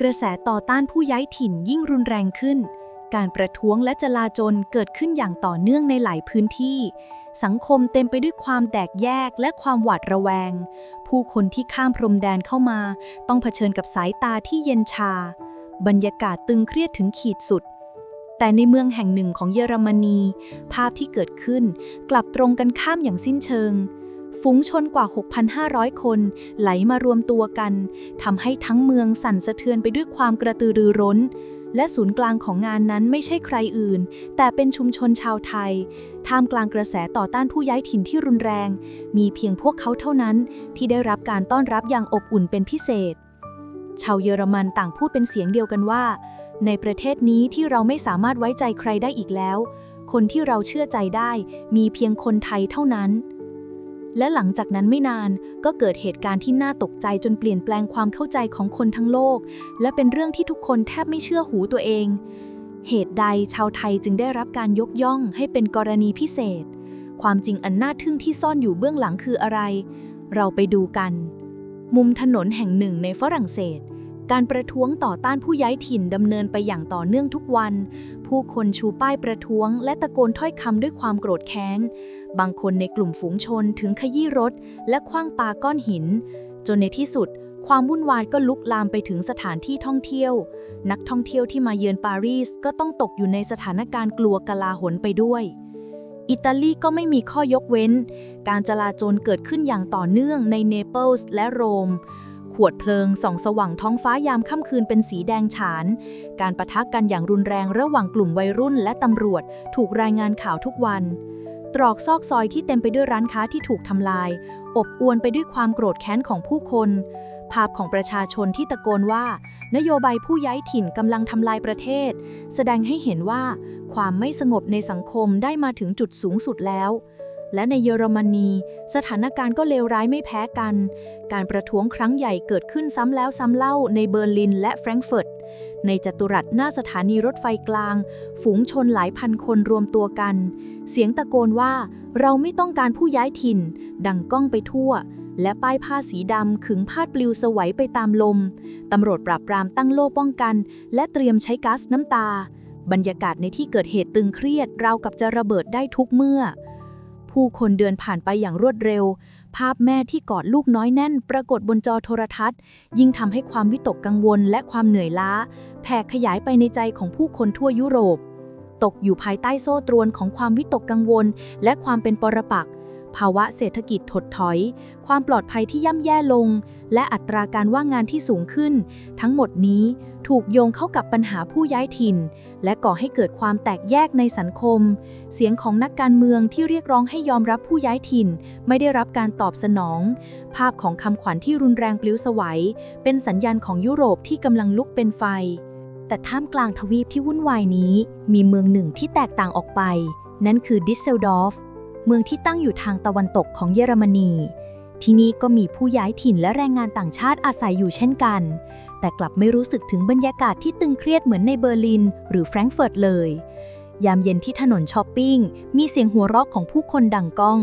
กระแสต่อต้านผู้ย้ายถิ่นยิ่งรุนแรงขึ้น การประท้วงและจลาจลเกิดขึ้นอย่างต่อเนื่องในหลายพื้นที่ สังคมเต็มไปด้วยความแตกแยกและความหวาดระแวง ผู้คนที่ข้ามพรมแดนเข้ามา ต้องเผชิญกับสายตาที่เย็นชา บรรยากาศตึงเครียดถึงขีดสุด แต่ในเมืองแห่งหนึ่งของเยอรมนี ภาพที่เกิดขึ้น กลับตรงกันข้ามอย่างสิ้นเชิง ฝูงชนกว่า 6,500 คนไหลมารวมตัวกันทำให้ทั้งเมืองสั่นสะเทือนไปด้วยความกระตือรือร้น และศูนย์กลางของงานนั้นไม่ใช่ใครอื่น แต่เป็นชุมชนชาวไทย ท่ามกลางกระแสต่อต้านผู้ย้ายถิ่นที่รุนแรง มีเพียงพวกเขาเท่านั้น ที่ได้รับการต้อนรับอย่างอบอุ่นเป็นพิเศษ ชาวเยอรมันต่างพูดเป็นเสียงเดียวกันว่า ในประเทศนี้ที่เราไม่สามารถไว้ใจใครได้อีกแล้ว คนที่เราเชื่อใจได้ มีเพียงคนไทยเท่านั้น และหลังจากนั้นไม่นานก็เกิดเหตุการณ์ที่น่าตกใจจนเปลี่ยนแปลงความเข้าใจของคนทั้งโลก และเป็นเรื่องที่ทุกคนแทบไม่เชื่อหูตัวเอง เหตุใดชาวไทยจึงได้รับการยกย่องให้เป็นกรณีพิเศษ ความจริงอันน่าทึ่งที่ซ่อนอยู่เบื้องหลังคืออะไร เราไปดูกัน มุมถนนแห่งหนึ่งในฝรั่งเศส การประท้วงต่อต้านผู้ย้ายถิ่นดำเนินไปอย่างต่อเนื่องทุกวัน ผู้คนชูป้ายประท้วง และตะโกนถ้อยคำด้วยความโกรธแค้น บางคนในกลุ่มฝูงชนถึงขยี้รถ และคว้างปาก้อนหิน จนในที่สุด ความวุ่นวายก็ลุกลามไปถึงสถานที่ท่องเที่ยว นักท่องเที่ยวที่มาเยือนปารีสก็ต้องตกอยู่ในสถานการณ์กลัวกลาหนไปด้วย อิตาลีก็ไม่มีข้อยกเว้น การจลาจลเกิดขึ้นอย่างต่อเนื่องในเนเปิลส์และโรมขวดเพลิงส่องสว่างท้องฟ้ายามค่ำคืนเป็นสีแดงฉาน การประทะกันอย่างรุนแรงระหว่างกลุ่มวัยรุ่นและตำรวจถูกรายงานข่าวทุกวัน ตรอกซอกซอยที่เต็มไปด้วยร้านค้าที่ถูกทำลาย อบอวลไปด้วยความโกรธแค้นของผู้คน ภาพของประชาชนที่ตะโกนว่า นโยบายผู้ย้ายถิ่นกำลังทำลายประเทศ แสดงให้เห็นว่า ความไม่สงบในสังคมได้มาถึงจุดสูงสุดแล้ว และในเยอรมนี สถานการณ์ก็เลวร้ายไม่แพ้กัน การประท้วงครั้งใหญ่เกิดขึ้นซ้ำแล้วซ้ำเล่าในเบอร์ลินและแฟรงก์เฟิร์ตในจัตุรัสหน้าสถานีรถไฟกลาง ฝูงชนหลายพันคนรวมตัวกัน เสียงตะโกนว่าเราไม่ต้องการผู้ย้ายถิ่น ดังก้องไปทั่ว และป้ายผ้าสีดำขึงพาดปลิวสวัยไปตามลม ตำรวจปราบปรามตั้งโล่ป้องกัน และเตรียมใช้ก๊าซน้ำตา บรรยากาศในที่เกิดเหตุตึงเครียดราวกับจะระเบิดได้ทุกเมื่อ ผู้คนเดินผ่านไปอย่างรวดเร็ว ภาพแม่ที่กอดลูกน้อยแน่น ปรากฏบนจอโทรทัศน์ ยิ่งทำให้ความวิตกกังวลและความเหนื่อยล้า แผ่ขยายไปในใจของผู้คนทั่วยุโรป ตกอยู่ภายใต้โซ่ตรวนของความวิตกกังวล และความเป็นปรปักษ์ภาวะเศรษฐกิจถดถอย ความปลอดภัยที่ย่ำแย่ลง และอัตราการว่างงานที่สูงขึ้น ทั้งหมดนี้ถูกโยงเข้ากับปัญหาผู้ย้ายถิ่น และก่อให้เกิดความแตกแยกในสังคม เสียงของนักการเมืองที่เรียกร้องให้ยอมรับผู้ย้ายถิ่น ไม่ได้รับการตอบสนอง ภาพของคำขวัญที่รุนแรงปลิวสวัย เป็นสัญญาณของยุโรปที่กำลังลุกเป็นไฟ แต่ท่ามกลางทวีปที่วุ่นวายนี้ มีเมืองหนึ่งที่แตกต่างออกไป นั่นคือดิสเซลดอร์ฟเมืองที่ตั้งอยู่ทางตะวันตกของเยอรมนี ที่นี่ก็มีผู้ย้ายถิ่นและแรงงานต่างชาติอาศัยอยู่เช่นกัน แต่กลับไม่รู้สึกถึงบรรยากาศที่ตึงเครียดเหมือนในเบอร์ลิน หรือแฟรงก์เฟิร์ตเลย ยามเย็นที่ถนนช้อปปิ้ง มีเสียงหัวเราะของผู้คนดังก้อง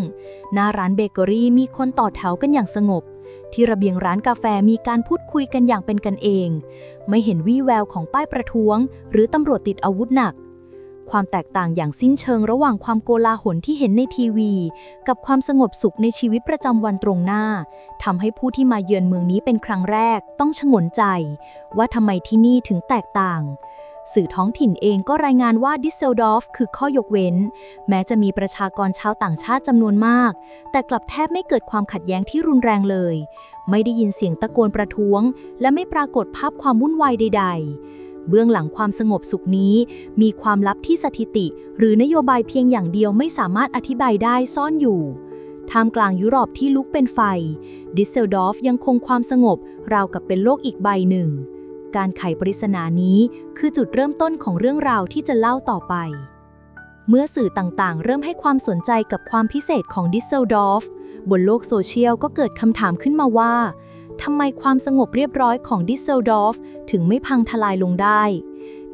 หน้าร้านเบเกอรี่มีคนต่อแถวกันอย่างสงบ ที่ระเบียงร้านกาแฟมีการพูดคุยกันอย่างเป็นกันเอง ไม่เห็นวี่แววของป้ายประท้วง หรือตำรวจติดอาวุธหนัก ความแตกต่างอย่างสิ้นเชิงระหว่างความโกลาหลที่เห็นในทีวี กับความสงบสุขในชีวิตประจำวันตรงหน้าทำให้ผู้ที่มาเยือนเมืองนี้เป็นครั้งแรกต้องชงนใจ ว่าทำไมที่นี่ถึงแตกต่าง สื่อท้องถิ่นเองก็รายงานว่าดิสเซลดอร์ฟคือข้อยกเว้น แม้จะมีประชากรชาวต่างชาติจำนวนมาก แต่กลับแทบไม่เกิดความขัดแย้งที่รุนแรงเลย ไม่ได้ยินเสียงตะโกนประท้วง และไม่ปรากฏภาพความวุ่นวายใด ๆ เบื้องหลังความสงบสุขนี้ มีความลับที่สถิติ หรือนโยบายเพียงอย่างเดียวไม่สามารถอธิบายได้ซ่อนอยู่ท่ามกลางยุโรปที่ลุกเป็นไฟ ดิสเซลดอร์ฟยังคงความสงบ ราวกับเป็นโลกอีกใบหนึ่ง การไขปริศนานี้คือจุดเริ่มต้นของเรื่องราวที่จะเล่าต่อไป เมื่อสื่อต่างๆ เริ่มให้ความสนใจกับความพิเศษของดิสเซลดอร์ฟบนโลกโซเชียลก็เกิดคำถามขึ้นมาว่าทำไมความสงบเรียบร้อยของดิสเซลดอร์ฟถึงไม่พังทลายลงได้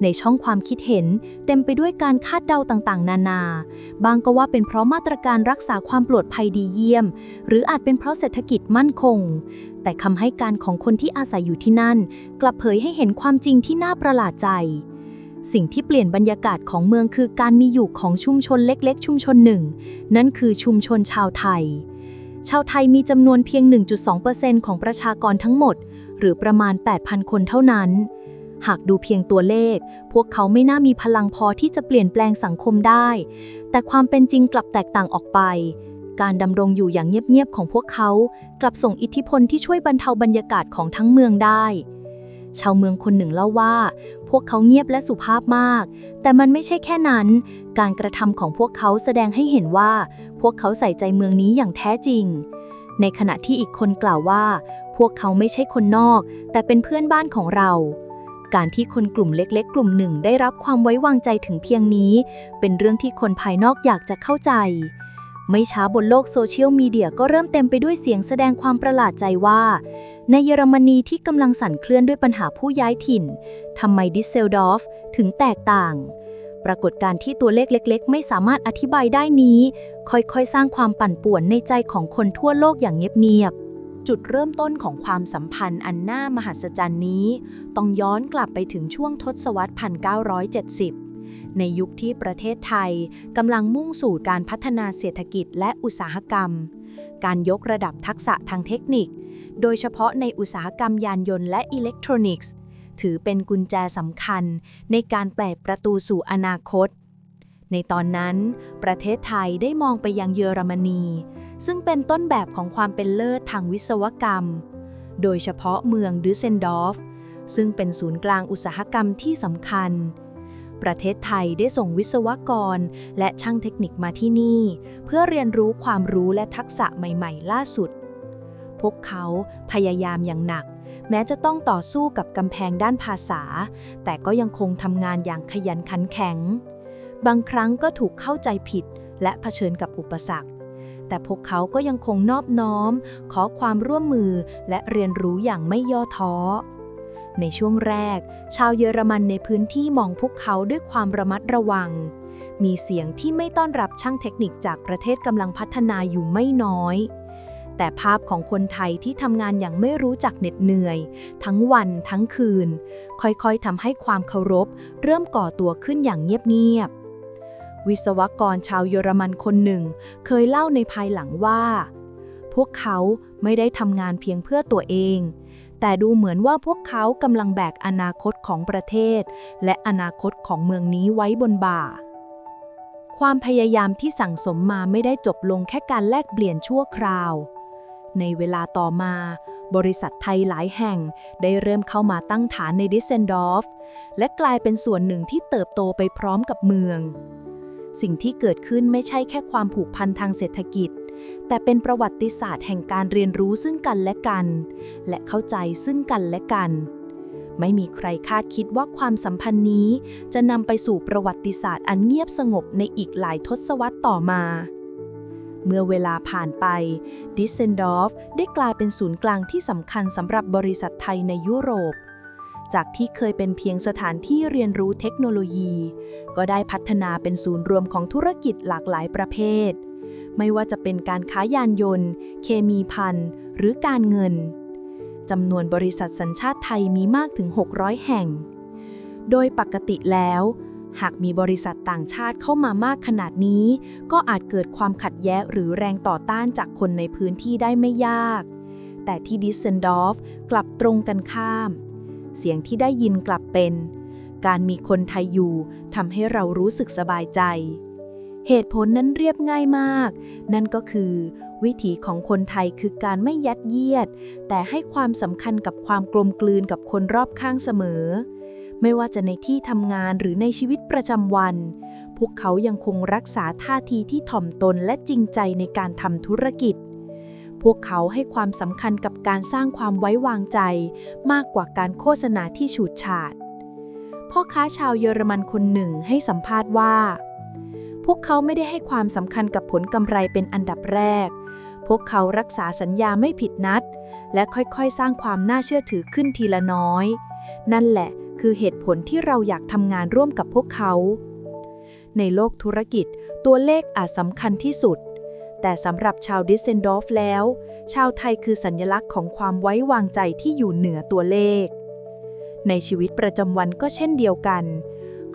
ในช่องความคิดเห็น เต็มไปด้วยการคาดเดาต่างๆ นานา บางก็ว่าเป็นเพราะมาตรการรักษาความปลอดภัยดีเยี่ยม หรืออาจเป็นเพราะเศรษฐกิจมั่นคง แต่คำให้การของคนที่อาศัยอยู่ที่นั่น กลับเผยให้เห็นความจริงที่น่าประหลาดใจ สิ่งที่เปลี่ยนบรรยากาศของเมืองคือการมีอยู่ของชุมชนเล็กๆ ชุมชนหนึ่ง นั่นคือชุมชนชาวไทย ชาวไทยมีจำนวนเพียง 1.2%ของประชากรทั้งหมด หรือประมาณ 8,000 คนเท่านั้น หากดูเพียงตัวเลข พวกเขาไม่น่ามีพลังพอที่จะเปลี่ยนแปลงสังคมได้ แต่ความเป็นจริงกลับแตกต่างออกไป การดำรงอยู่อย่างเงียบๆของพวกเขา กลับส่งอิทธิพลที่ช่วยบรรเทาบรรยากาศของทั้งเมืองได้ ชาวเมืองคนหนึ่งเล่าว่า พวกเขาเงียบและสุภาพมาก แต่มันไม่ใช่แค่นั้น การกระทำของพวกเขาแสดงให้เห็นว่า พวกเขาใส่ใจเมืองนี้อย่างแท้จริง ในขณะที่อีกคนกล่าวว่าพวกเขาไม่ใช่คนนอก แต่เป็นเพื่อนบ้านของเรา การที่คนกลุ่มเล็กๆ กลุ่มหนึ่งได้รับความไว้วางใจถึงเพียงนี้ เป็นเรื่องที่คนภายนอกอยากจะเข้าใจ ไม่ช้าบนโลกโซเชียลมีเดียก็เริ่มเต็มไปด้วยเสียงแสดงความประหลาดใจว่า ในเยอรมนีที่กำลังสั่นเคลื่อนด้วยปัญหาผู้ย้ายถิ่นทำไมดิสเซลดอฟถึงแตกต่าง ปรากฏการที่ตัวเลขเล็ก ๆ ไม่สามารถอธิบายได้นี้ ค่อยๆสร้างความปั่นป่วนในใจของคนทั่วโลกอย่างเงียบๆ จุดเริ่มต้นของความสัมพันธ์อันน่ามหัศจรรย์นี้ ต้องย้อนกลับไปถึงช่วงทศวรรษ 1970 ในยุคที่ประเทศไทยกำลังมุ่งสู่การพัฒนาเศรษฐกิจและอุตสาหกรรม การยกระดับทักษะทางเทคนิค โดยเฉพาะในอุตสาหกรรมยานยนต์และอิเล็กทรอนิกส์ ถือเป็นกุญแจสำคัญในการแปลประตูสู่อนาคต ในตอนนั้น ประเทศไทยได้มองไปยังเยอรมนี ซึ่งเป็นต้นแบบของความเป็นเลิศทางวิศวกรรม โดยเฉพาะเมืองดูเซนดอฟ ซึ่งเป็นศูนย์กลางอุตสาหกรรมที่สำคัญ ประเทศไทยได้ส่งวิศวกรและช่างเทคนิคมาที่นี่ เพื่อเรียนรู้ความรู้และทักษะใหม่ ๆ ล่าสุด พวกเขาพยายามอย่างหนัก แม้จะต้องต่อสู้กับกำแพงด้านภาษา แต่ก็ยังคงทำงานอย่างขยันขันแข็ง บางครั้งก็ถูกเข้าใจผิดและเผชิญกับอุปสรรค แต่พวกเขาก็ยังคงนอบน้อม ขอความร่วมมือและเรียนรู้อย่างไม่ย่อท้อ ในช่วงแรก ชาวเยอรมันในพื้นที่มองพวกเขาด้วยความระมัดระวัง มีเสียงที่ไม่ต้อนรับช่างเทคนิคจากประเทศกำลังพัฒนาอยู่ไม่น้อยแต่ภาพของคนไทยที่ทำงานอย่างไม่รู้จักเหน็ดเหนื่อย ทั้งวันทั้งคืน ค่อยๆทำให้ความเคารพ เริ่มก่อตัวขึ้นอย่างเงียบๆ วิศวกรชาวเยอรมันคนหนึ่ง เคยเล่าในภายหลังว่า พวกเขาไม่ได้ทำงานเพียงเพื่อตัวเอง แต่ดูเหมือนว่าพวกเขากำลังแบกอนาคตของประเทศ และอนาคตของเมืองนี้ไว้บนบ่า ความพยายามที่สั่งสมมาไม่ได้จบลงแค่การแลกเปลี่ยนชั่วคราว ในเวลาต่อมาบริษัทไทยหลายแห่งได้เริ่มเข้ามาตั้งฐานในดิสเซนดอฟ และกลายเป็นส่วนหนึ่งที่เติบโตไปพร้อมกับเมือง สิ่งที่เกิดขึ้นไม่ใช่แค่ความผูกพันทางเศรษฐกิจ แต่เป็นประวัติศาสตร์แห่งการเรียนรู้ซึ่งกันและกัน และเข้าใจซึ่งกันและกัน ไม่มีใครคาดคิดว่าความสัมพันธ์นี้ จะนำไปสู่ประวัติศาสตร์อันเงียบสงบในอีกหลายทศวรรษต่อมา เมื่อเวลาผ่านไป ดิสเซนดอฟได้กลายเป็นศูนย์กลางที่สำคัญสำหรับบริษัทไทยในยุโรป จากที่เคยเป็นเพียงสถานที่เรียนรู้เทคโนโลยี ก็ได้พัฒนาเป็นศูนย์รวมของธุรกิจหลากหลายประเภท ไม่ว่าจะเป็นการค้ายานยนต์ เคมีภัณฑ์หรือการเงินจำนวนบริษัทสัญชาติไทยมีมากถึง 600 แห่ง โดยปกติแล้ว หากมีบริษัทต่างชาติเข้ามามากขนาดนี้ ก็อาจเกิดความขัดแย้งหรือแรงต่อต้านจากคนในพื้นที่ได้ไม่ยาก แต่ที่ดิสเซนดอฟกลับตรงกันข้าม เสียงที่ได้ยินกลับเป็น การมีคนไทยอยู่ทำให้เรารู้สึกสบายใจ เหตุผลนั้นเรียบง่ายมาก นั่นก็คือ วิถีของคนไทยคือการไม่ยัดเยียด แต่ให้ความสำคัญกับความกลมกลืนกับคนรอบข้างเสมอ ไม่ว่าจะในที่ทำงานหรือในชีวิตประจำวัน พวกเขายังคงรักษาท่าทีที่ถ่อมตนและจริงใจในการทำธุรกิจ พวกเขาให้ความสำคัญกับการสร้างความไว้วางใจ มากกว่าการโฆษณาที่ฉูดฉาด พ่อค้าชาวเยอรมันคนหนึ่งให้สัมภาษณ์ว่า พวกเขาไม่ได้ให้ความสำคัญกับผลกำไรเป็นอันดับแรก พวกเขารักษาสัญญาไม่ผิดนัด และค่อยๆ สร้างความน่าเชื่อถือขึ้นทีละน้อย นั่นแหละคือเหตุผลที่เราอยากทำงานร่วมกับพวกเขา ในโลกธุรกิจตัวเลขอาจสำคัญที่สุด แต่สำหรับชาวดิสเซนดอร์ฟแล้ว ชาวไทยคือสัญลักษณ์ของความไว้วางใจที่อยู่เหนือตัวเลข ในชีวิตประจำวันก็เช่นเดียวกัน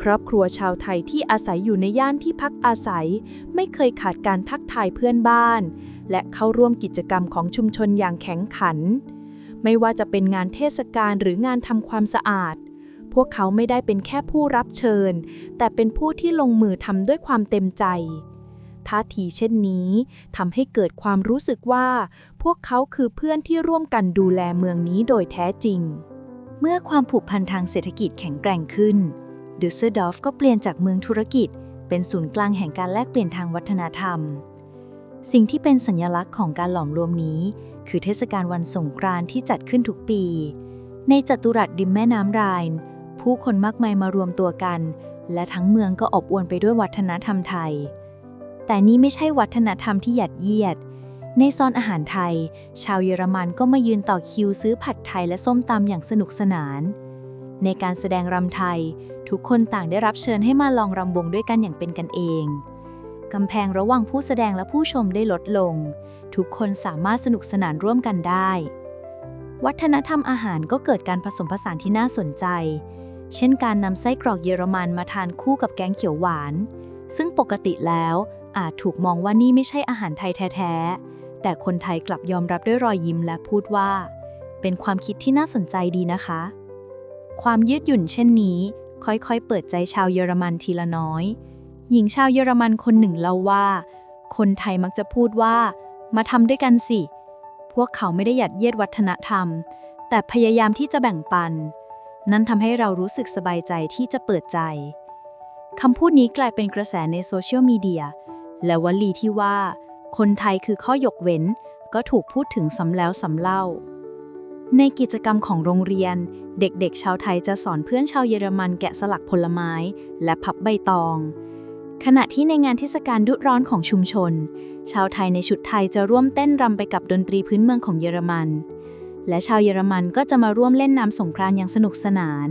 ครอบครัวชาวไทยที่อาศัยอยู่ในย่านที่พักอาศัย ไม่เคยขาดการทักทายเพื่อนบ้าน และเข้าร่วมกิจกรรมของชุมชนอย่างแข็งขัน ไม่ว่าจะเป็นงานเทศกาลหรืองานทำความสะอาดพวกเขาไม่ได้เป็นแค่ผู้รับเชิญ แต่เป็นผู้ที่ลงมือทำด้วยความเต็มใจ ท่าทีเช่นนี้ทำให้เกิดความรู้สึกว่า พวกเขาคือเพื่อนที่ร่วมกันดูแลเมืองนี้โดยแท้จริง เมื่อความผูกพันทางเศรษฐกิจแข็งแกร่งขึ้นดูเซอร์ดอฟก็เปลี่ยนจากเมืองธุรกิจ เป็นศูนย์กลางแห่งการแลกเปลี่ยนทางวัฒนธรรม สิ่งที่เป็นสัญลักษณ์ของการหลอมรวมนี้ คือเทศกาลวันสงกรานต์ที่จัดขึ้นทุกปี ในจัตุรัสริมแม่น้ำไรน์ผู้คนมากมายมารวมตัวกัน และทั้งเมืองก็อบอวลไปด้วยวัฒนธรรมไทย แต่นี่ไม่ใช่วัฒนธรรมที่หยัดเยียด ในซอนอาหารไทย ชาวเยอรมันก็มายืนต่อคิวซื้อผัดไทยและส้มตำอย่างสนุกสนาน ในการแสดงรำไทย ทุกคนต่างได้รับเชิญให้มาลองรำวงด้วยกันอย่างเป็นกันเองกำแพงระหว่างผู้แสดงและผู้ชมได้ลดลง ทุกคนสามารถสนุกสนานร่วมกันได้ วัฒนธรรมอาหารก็เกิดการผสมผสานที่น่าสนใจ เช่นการนำไส้กรอกเยอรมันมาทานคู่กับแกงเขียวหวาน ซึ่งปกติแล้ว อาจถูกมองว่านี่ไม่ใช่อาหารไทยแท้ๆ แต่คนไทยกลับยอมรับด้วยรอยยิ้มและพูดว่า เป็นความคิดที่น่าสนใจดีนะคะ ความยืดหยุ่นเช่นนี้ ค่อยๆ เปิดใจชาวเยอรมันทีละน้อย หญิงชาวเยอรมันคนหนึ่งเล่าว่า คนไทยมักจะพูดว่า มาทำด้วยกันสิ พวกเขาไม่ได้หยัดเยียดวัฒนธรรม แต่พยายามที่จะแบ่งปัน นั่นทำให้เรารู้สึกสบายใจที่จะเปิดใจคำพูดนี้กลายเป็นกระแสในโซเชียลมีเดีย และวลีที่ว่า คนไทยคือข้อยกเว้น ก็ถูกพูดถึงซ้ำแล้วซ้ำเล่า ในกิจกรรมของโรงเรียน เด็กๆ ชาวไทยจะสอนเพื่อนชาวเยอรมันแกะสลักผลไม้ และพับใบตอง ขณะที่ในงานเทศกาลดุร้อนของชุมชน ชาวไทยในชุดไทยจะร่วมเต้นรำไปกับดนตรีพื้นเมืองของเยอรมัน และชาวเยอรมันก็จะมาร่วมเล่นน้ำสงกรานต์อย่างสนุกสนาน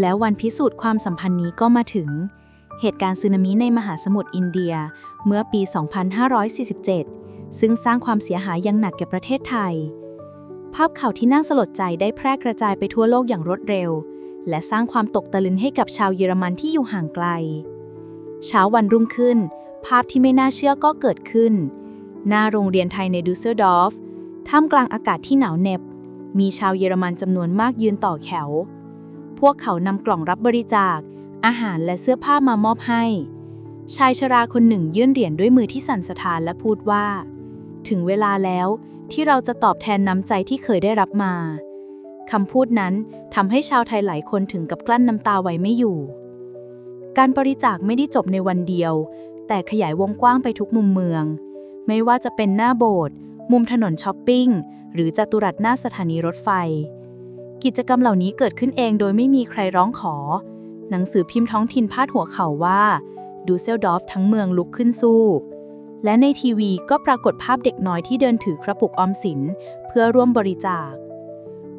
แล้ววันพิสูจน์ความสัมพันธ์นี้ก็มาถึง เหตุการณ์สึนามิในมหาสมุทรอินเดียเมื่อปี 2547 ซึ่งสร้างความเสียหายอย่างหนักแก่ประเทศไทย ภาพข่าวที่น่าสลดใจได้แพร่กระจายไปทั่วโลกอย่างรวดเร็ว และสร้างความตกตะลึงให้กับชาวเยอรมันที่อยู่ห่างไกล เช้าวันรุ่งขึ้น ภาพที่ไม่น่าเชื่อก็เกิดขึ้น หน้าโรงเรียนไทยในดูสเซลดอร์ฟท่ามกลางอากาศที่หนาวเหน็บ มีชาวเยอรมันจำนวนมากยืนต่อแถว พวกเขานำกล่องรับบริจาค อาหารและเสื้อผ้ามามอบให้ ชายชราคนหนึ่งยื่นเหรียญด้วยมือที่สั่นสะท้านและพูดว่า ถึงเวลาแล้วที่เราจะตอบแทนน้ำใจที่เคยได้รับมาคำพูดนั้นทำให้ชาวไทยหลายคนถึงกับกลั้นน้ำตาไว้ไม่อยู่ การบริจาคไม่ได้จบในวันเดียว แต่ขยายวงกว้างไปทุกมุมเมือง ไม่ว่าจะเป็นหน้าโบสถ์มุมถนนช้อปปิ้ง หรือจัตุรัสหน้าสถานีรถไฟ กิจกรรมเหล่านี้เกิดขึ้นเองโดยไม่มีใครร้องขอ หนังสือพิมพ์ท้องถิ่นพาดหัวข่าวว่าดูเซลดอฟทั้งเมืองลุกขึ้นสู้ และในทีวีก็ปรากฏภาพเด็กน้อยที่เดินถือกระปุกออมสิน เพื่อร่วมบริจาค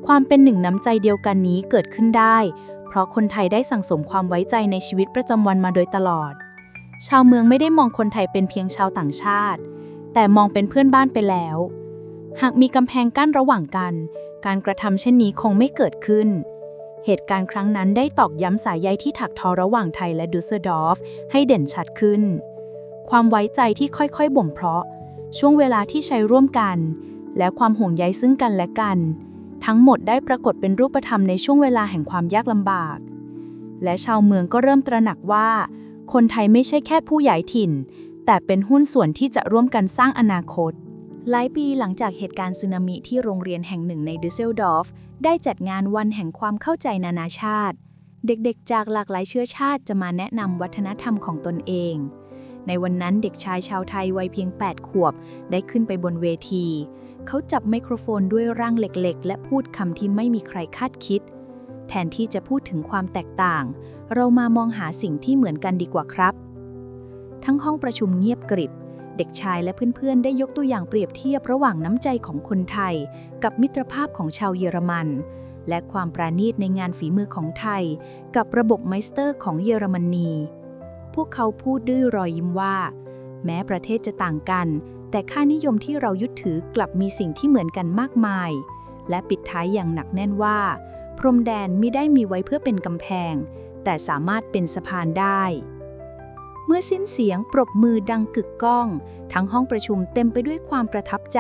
ความเป็นหนึ่งน้ำใจเดียวกันนี้เกิดขึ้นได้ เพราะคนไทยได้สั่งสมความไว้ใจในชีวิตประจำวันมาโดยตลอด ชาวเมืองไม่ได้มองคนไทยเป็นเพียงชาวต่างชาติ แต่มองเป็นเพื่อนบ้านไปแล้ว หากมีกำแพงกั้นระหว่างกัน การกระทำเช่นนี้คงไม่เกิดขึ้น เหตุการณ์ครั้งนั้นได้ตอกย้ำสายใยที่ถักทอระหว่างไทยและดูสเซลดอร์ฟให้เด่นชัดขึ้น ความไว้ใจที่ค่อยๆบ่มเพาะ ช่วงเวลาที่ใช้ร่วมกัน และความห่วงใยซึ่งกันและกัน ทั้งหมดได้ปรากฏเป็นรูปธรรมในช่วงเวลาแห่งความยากลำบาก และชาวเมืองก็เริ่มตระหนักว่า คนไทยไม่ใช่แค่ผู้ย้ายถิ่น แต่เป็นหุ้นส่วนที่จะร่วมกันสร้างอนาคตหลายปีหลังจากเหตุการณ์สึนามิที่โรงเรียนแห่งหนึ่งในดูเซลดอร์ฟ ได้จัดงานวันแห่งความเข้าใจนานาชาติ เด็กๆ จากหลากหลายเชื้อชาติจะมาแนะนำวัฒนธรรมของตนเอง ในวันนั้นเด็กชายชาวไทยวัยเพียง 8 ขวบ ได้ขึ้นไปบนเวที เขาจับไมโครโฟนด้วยร่างเหล็กๆ และพูดคำที่ไม่มีใครคาดคิด แทนที่จะพูดถึงความแตกต่าง เรามามองหาสิ่งที่เหมือนกันดีกว่าครับ ทั้งห้องประชุมเงียบกริบ เด็กชายและเพื่อนๆ ได้ยกตัวอย่างเปรียบเทียบระหว่างน้ำใจของคนไทย กับมิตรภาพของชาวเยอรมัน และความปราณีตในงานฝีมือของไทย กับระบบไมสเตอร์ของเยอรมนี พวกเขาพูดด้วยรอยยิ้มว่า แม้ประเทศจะต่างกัน แต่ค่านิยมที่เรายึดถือกลับมีสิ่งที่เหมือนกันมากมาย และปิดท้ายอย่างหนักแน่นว่า พรมแดนไม่ได้มีไว้เพื่อเป็นกำแพง แต่สามารถเป็นสะพานได้ เมื่อสิ้นเสียงปรบมือดังกึกก้อง ทั้งห้องประชุมเต็มไปด้วยความประทับใจ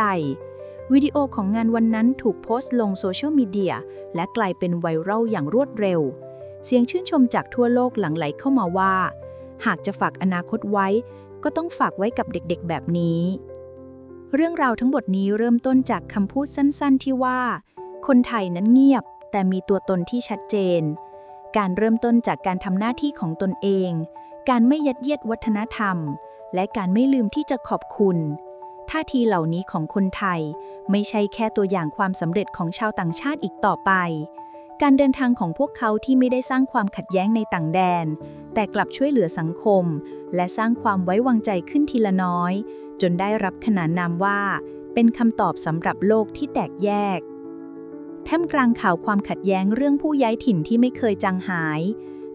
วิดีโอของงานวันนั้นถูกโพสต์ลงโซเชียลมีเดียและกลายเป็นไวรัลอย่างรวดเร็ว เสียงชื่นชมจากทั่วโลกหลั่งไหลเข้ามาว่า หากจะฝากอนาคตไว้ ก็ต้องฝากไว้กับเด็กๆ แบบนี้ เรื่องราวทั้งหมดนี้เริ่มต้นจากคำพูดสั้นๆ ที่ว่า คนไทยนั้นเงียบ แต่มีตัวตนที่ชัดเจน การเริ่มต้นจากการทำหน้าที่ของตนเอง การไม่ยัดเยียดวัฒนธรรม และการไม่ลืมที่จะขอบคุณ ท่าทีเหล่านี้ของคนไทย ไม่ใช่แค่ตัวอย่างความสำเร็จของชาวต่างชาติอีกต่อไป การเดินทางของพวกเขาที่ไม่ได้สร้างความขัดแย้งในต่างแดน แต่กลับช่วยเหลือสังคม และสร้างความไว้วางใจขึ้นทีละน้อย จนได้รับขนานนามว่า เป็นคำตอบสำหรับโลกที่แตกแยกท่ามกลางข่าวความขัดแย้งเรื่องผู้ย้ายถิ่นที่ไม่เคยจางหาย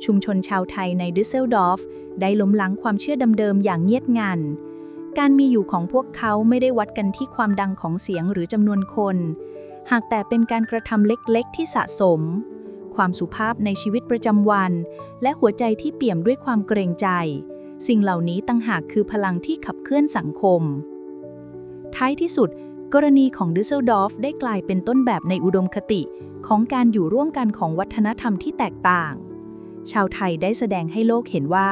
ชุมชนชาวไทยในดิสเซลดอร์ฟได้ล้มล้างความเชื่อเดิมๆอย่างเงียบงัน การมีอยู่ของพวกเขาไม่ได้วัดกันที่ความดังของเสียงหรือจำนวนคน หากแต่เป็นการกระทำเล็กๆ ที่สะสม ความสุภาพในชีวิตประจำวัน และหัวใจที่เปี่ยมด้วยความเกรงใจ สิ่งเหล่านี้ตั้งหากคือพลังที่ขับเคลื่อนสังคม ท้ายที่สุดกรณีของดิสเซลดอร์ฟได้กลายเป็นต้นแบบในอุดมคติของการอยู่ร่วมกันของวัฒนธรรมที่แตกต่าง ชาวไทยได้แสดงให้โลกเห็นว่า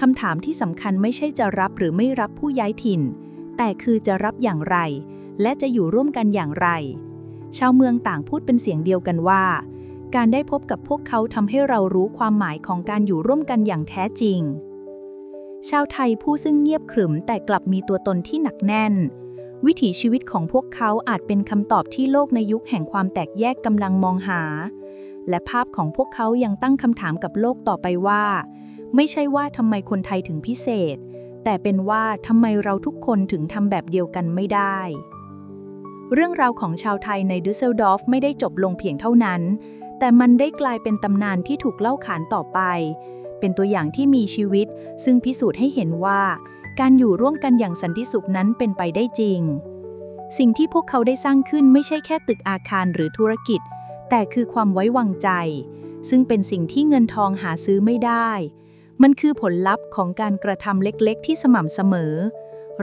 คำถามที่สำคัญไม่ใช่จะรับหรือไม่รับผู้ย้ายถิ่น แต่คือจะรับอย่างไร และจะอยู่ร่วมกันอย่างไร ชาวเมืองต่างพูดเป็นเสียงเดียวกันว่า การได้พบกับพวกเขาทำให้เรารู้ความหมายของการอยู่ร่วมกันอย่างแท้จริง ชาวไทยผู้ซึ่งเงียบขรึมแต่กลับมีตัวตนที่หนักแน่น วิถีชีวิตของพวกเขาอาจเป็นคำตอบที่โลกในยุคแห่งความแตกแยกกำลังมองหา และภาพของพวกเขายังตั้งคำถามกับโลกต่อไปว่า ไม่ใช่ว่าทำไมคนไทยถึงพิเศษ แต่เป็นว่าทำไมเราทุกคนถึงทำแบบเดียวกันไม่ได้ เรื่องราวของชาวไทยในดุสเซลดอฟไม่ได้จบลงเพียงเท่านั้น แต่มันได้กลายเป็นตำนานที่ถูกเล่าขานต่อไป เป็นตัวอย่างที่มีชีวิต ซึ่งพิสูจน์ให้เห็นว่า การอยู่ร่วมกันอย่างสันติสุขนั้นเป็นไปได้จริงสิ่งที่พวกเขาได้สร้างขึ้นไม่ใช่แค่ตึกอาคารหรือธุรกิจ แต่คือความไว้วางใจ ซึ่งเป็นสิ่งที่เงินทองหาซื้อไม่ได้ มันคือผลลัพธ์ของการกระทำเล็กๆ ที่สม่ำเสมอ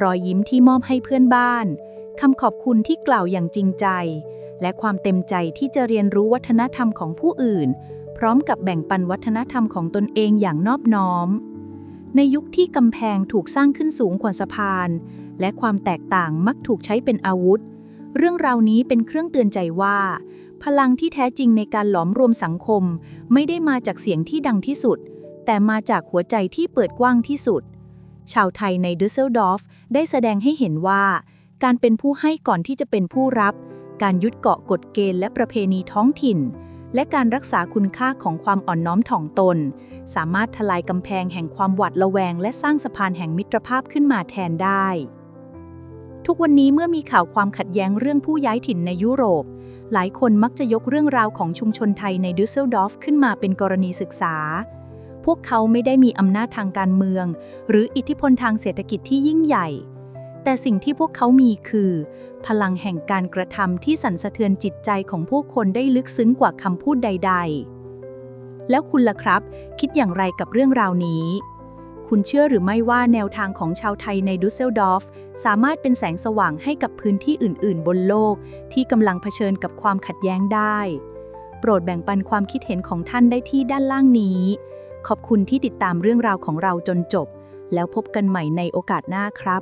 รอยยิ้มที่มอบให้เพื่อนบ้านคำขอบคุณที่กล่าวอย่างจริงใจ และความเต็มใจที่จะเรียนรู้วัฒนธรรมของผู้อื่น พร้อมกับแบ่งปันวัฒนธรรมของตนเองอย่างนอบน้อม ในยุคที่กำแพงถูกสร้างขึ้นสูงกว่าสะพาน และความแตกต่างมักถูกใช้เป็นอาวุธ เรื่องราวนี้เป็นเครื่องเตือนใจว่า พลังที่แท้จริงในการหลอมรวมสังคม ไม่ได้มาจากเสียงที่ดังที่สุด แต่มาจากหัวใจที่เปิดกว้างที่สุด ชาวไทยในดุสเซลดอฟได้แสดงให้เห็นว่า การเป็นผู้ให้ก่อนที่จะเป็นผู้รับ การยึดเกาะกฎเกณฑ์และประเพณีท้องถิ่น และการรักษาคุณค่าของความอ่อนน้อมถ่อมตน สามารถทลายกำแพงแห่งความหวาดระแวง และสร้างสะพานแห่งมิตรภาพขึ้นมาแทนได้ ทุกวันนี้เมื่อมีข่าวความขัดแย้งเรื่องผู้ย้ายถิ่นในยุโรป หลายคนมักจะยกเรื่องราวของชุมชนไทยในดุสเซลดอฟขึ้นมาเป็นกรณีศึกษา พวกเขาไม่ได้มีอำนาจทางการเมือง หรืออิทธิพลทางเศรษฐกิจที่ยิ่งใหญ่ แต่สิ่งที่พวกเขามีคือ พลังแห่งการกระทำที่สั่นสะเทือนจิตใจของผู้คนได้ลึกซึ้งกว่าคำพูดใด ๆ แล้วคุณล่ะครับ คิดอย่างไรกับเรื่องราวนี้ คุณเชื่อหรือไม่ว่าแนวทางของชาวไทยในดุสเซลดอร์ฟสามารถเป็นแสงสว่างให้กับพื้นที่อื่น ๆ บนโลก ที่กำลังเผชิญกับความขัดแย้งได้ โปรดแบ่งปันความคิดเห็นของท่านได้ที่ด้านล่างนี้ ขอบคุณที่ติดตามเรื่องราวของเราจนจบ แล้วพบกันใหม่ในโอกาสหน้าครับ